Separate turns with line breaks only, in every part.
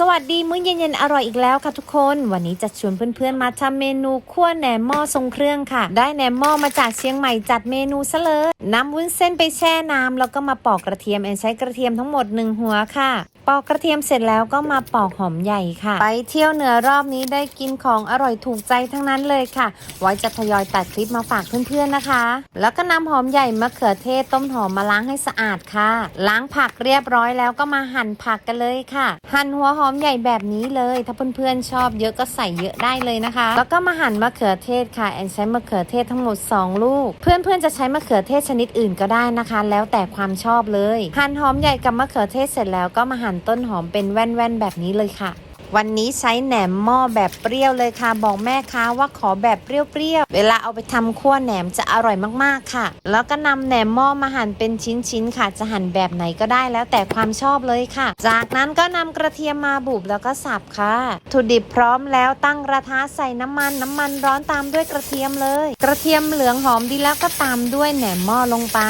สวัสดีมื้อเย็นๆอร่อยอีกแล้วค่ะทุกคน วันนี้จะชวนเพื่อนๆมาทำเมนูคั่วแหนมหม้อทรงเครื่องค่ะ ได้แหนมหม้อมาจากเชียงใหม่จัดเมนูซะเลยนำวุ้นเส้นไปแช่น้ำแล้วก็มาปอกกระเทียมแอนใช้กระเทียมทั้งหมดหนึ่งหัวค่ะ ปอกกระเทียมเสร็จแล้วก็มาปอกหอมใหญ่ค่ะ ไปเที่ยวเหนือรอบนี้ได้กินของอร่อยถูกใจทั้งนั้นเลยค่ะ ไว้จะทยอยตัดคลิปมาฝากเพื่อนๆนะคะ แล้วก็นำหอมใหญ่มะเขือเทศต้มหอมมาล้างให้สะอาดค่ะ ล้างผักเรียบร้อยแล้วก็มาหั่นผักกันเลยค่ะ หั่นหัวหอมอมใหญ่แบบนี้เลย ถ้าเพื่อนๆชอบเยอะก็ใส่เยอะได้เลยนะคะ แล้วก็มาหั่นมะเขือเทศค่ะแอนใช้มะเขือเทศทั้งหมด 2 ลูก เพื่อนๆจะใช้มะเขือเทศชนิดอื่นก็ได้นะคะ แล้วแต่ความชอบเลย หั่นหอมใหญ่กับมะเขือเทศเสร็จแล้วก็มาหั่นต้นหอมเป็นแว่นๆแบบนี้เลยค่ะ วันนี้ใช้แหนมหม้อแบบเปรี้ยวเลยค่ะ บอกแม่ค้าว่าขอแบบเปรี้ยวๆ เวลาเอาไปทำคั่วแหนมจะอร่อยมากๆค่ะ แล้วก็นำแหนมหม้อมาหั่นเป็นชิ้นๆค่ะ จะหั่นแบบไหนก็ได้แล้วแต่ความชอบเลยค่ะ จากนั้นก็นำกระเทียมมาบุบแล้วก็สับค่ะถุดิบพร้อมแล้วตั้งกระทะใส่น้ำมันน้ำมันร้อนตามด้วยกระเทียมเลย กระเทียมเหลืองหอมดีแล้วก็ตามด้วยแหนมหม้อลงไป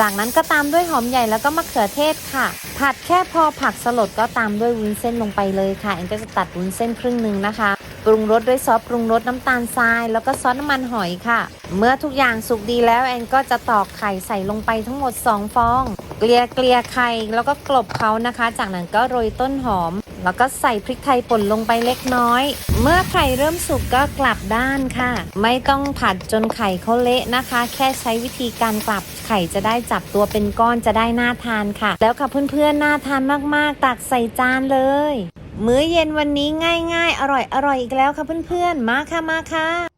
จากนั้นก็ตามด้วยหอมใหญ่แล้วก็มะเขือเทศค่ะ ผัดแค่พอผักสลดก็ตามด้วยวุ้นเส้นลงไปเลยค่ะแอนก็จะตัดวุ้นเส้นครึ่งหนึ่งนะคะปรุงรสด้วยซอสปรุงรสน้ำตาลทราย แล้วก็ซอสน้ำมันหอยค่ะ เมื่อทุกอย่างสุกดีแล้วแอนก็จะตอกไข่ใส่ลงไปทั้งหมด 2 ฟอง เกลี่ยเกลี่ยไข่แล้วก็กลบเขานะคะ จากนั้นก็โรยต้นหอม แล้วก็ใส่พริกไทยป่นลงไปเล็กน้อย เมื่อไข่เริ่มสุกก็กลับด้านค่ะ ไม่ต้องผัดจนไข่เขาเละนะคะ แค่ใช้วิธีการกลับไข่จะได้จับตัวเป็นก้อนจะได้น่าทานค่ะ แล้วค่ะเพื่อนๆน่าทานมากๆ ตักใส่จานเลย มื้อเย็นวันนี้ง่ายๆ อร่อยๆอีกแล้วค่ะเพื่อนๆ มาค่ะมาค่ะ